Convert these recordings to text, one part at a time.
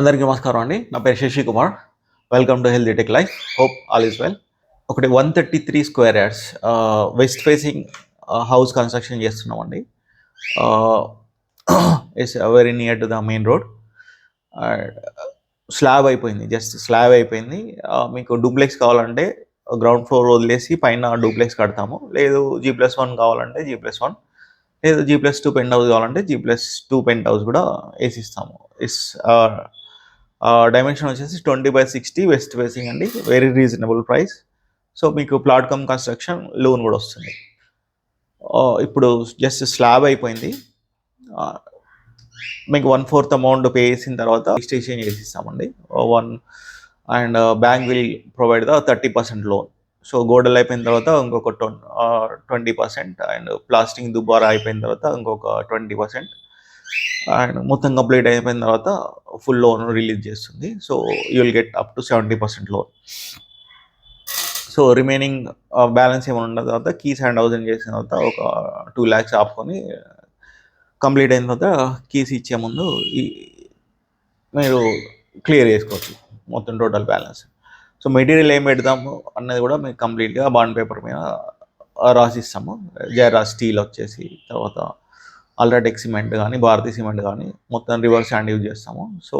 అందరికీ నమస్కారం అండి. నా పేరు Sashi Kumar. Welcome to healthy tech life hope all is well ఒకటి one thirty three square yards west facing house construction చేస్తున్నామండి it's very near to the main road slab అయిపోయింది just slab అయిపోయింది. మీకు డూప్లెక్స్ కావాలంటే ground floor వదిలేసి పైన duplex కడతాము. లేదు జీ ప్లస్ వన్ కావాలంటే జీ ప్లస్ వన్ లేదు G plus two penthouse కావాలంటే G plus two penthouse కూడా వేసిస్తాము. ఇట్స్ డైమెన్షన్ వచ్చేసి twenty by sixty west facing అండి. వెరీ రీజనబుల్ ప్రైస్ సో మీకు ప్లాట్ కమ్ కన్స్ట్రక్షన్ లోన్ కూడా వస్తుంది. ఇప్పుడు జస్ట్ స్లాబ్ అయిపోయింది. మీకు వన్ ఫోర్త్ అమౌంట్ పే చేసిన తర్వాత registration చేసిస్తామండి. One and bank will provide the thirty percent loan so గోడలు అయిపోయిన తర్వాత ఇంకొక ట్వంటీ పర్సెంట్ అండ్ ప్లాస్టింగ్ దుబారా అయిపోయిన తర్వాత ఇంకొక ట్వంటీ పర్సెంట్ అండ్ మొత్తం కంప్లీట్ అయిపోయిన తర్వాత ఫుల్ లోన్ రిలీజ్ చేస్తుంది. So you will get up to seventy percent loan. So remaining balance ఏమైనా ఉన్న తర్వాత కీస్ హ్యాండ్ హౌసింగ్ చేసిన తర్వాత ఒక టూ ల్యాక్స్ ఆపుకొని కంప్లీట్ అయిన తర్వాత కీస్ ఇచ్చే ముందు మీరు క్లియర్ చేసుకోవచ్చు మొత్తం టోటల్ బ్యాలెన్స్ సో మెటీరియల్ ఏం పెడదాము అన్నది కూడా మేము కంప్లీట్గా బాండ్ పేపర్ మీద రాసిస్తాము. జయరాజ్ స్టీల్ వచ్చేసి తర్వాత అల్ట్రాటెక్ సిమెంట్ కానీ భారతీ సిమెంట్ కానీ మొత్తం రివర్స్ హ్యాండ్ యూజ్ చేస్తాము. So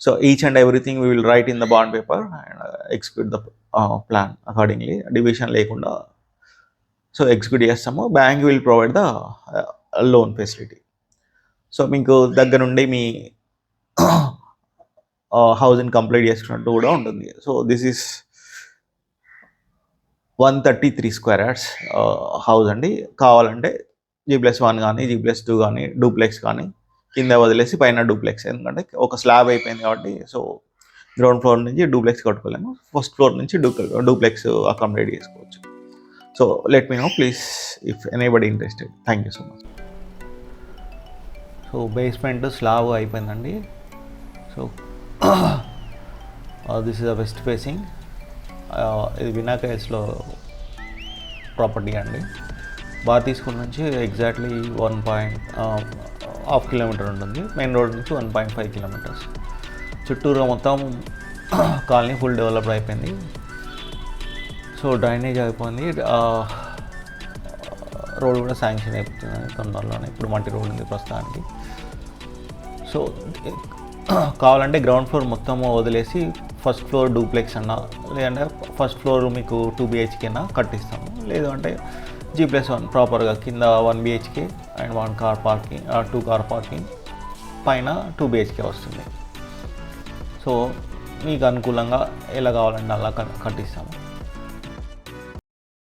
so each and everything we will write in the bond paper and execute the plan accordingly division లేకుండా సో ఎగ్జిక్యూట్ చేస్తాము. Bank will provide the loan facility so మీకు దగ్గర నుండి మీ uh, హౌస్ని complete చేసుకున్నట్టు కూడా ఉంటుంది. So this is one thirty three square yards house అండి. కావాలంటే జీ ప్లస్ వన్ కానీ జీ ప్లస్ టూ కానీ డూప్లెక్స్ కానీ కింద వదిలేసి పైన డూప్లెక్స్ ఎందుకంటే ఒక స్లాబ్ అయిపోయింది కాబట్టి సో గ్రౌండ్ ఫ్లోర్ నుంచి డూప్లెక్స్ కట్టుకోలేము. ఫస్ట్ ఫ్లోర్ నుంచి డూ డూప్లెక్స్ అకామిడేట్ చేసుకోవచ్చు. So let me know please if anybody interested thank you so much so basement slab అయిపోయిందండి. So this is the west facing ఇది వినాయక హెల్స్లో property అండి. Bharathi school నుంచి exactly one point half kilometre ఉంటుంది. Main road నుంచి one point five kilometres చుట్టూరు మొత్తం colony full developed అయిపోయింది. సో డ్రైనేజ్ అయిపోయింది. రోడ్ కూడా శాంక్షన్ అయిపోతుంది తొందరలోనే. ఇప్పుడు మట్టి రోడ్ ఉంది ప్రస్తుతానికి. సో కావాలంటే గ్రౌండ్ ఫ్లోర్ మొత్తం వదిలేసి ఫస్ట్ ఫ్లోర్ డూప్లెక్స్ అన్నా లేదంటే ఫస్ట్ ఫ్లోర్ మీకు టూ బిహెచ్కే అన్నా కట్టిస్తాము. లేదు అంటే జీ ప్లస్ వన్ ప్రాపర్గా కింద one BHK and one car parking two car parking పైన టూ బిహెచ్కే వస్తుంది. సో మీకు అనుకూలంగా ఎలా కావాలంటే అలా కట్టిస్తాము.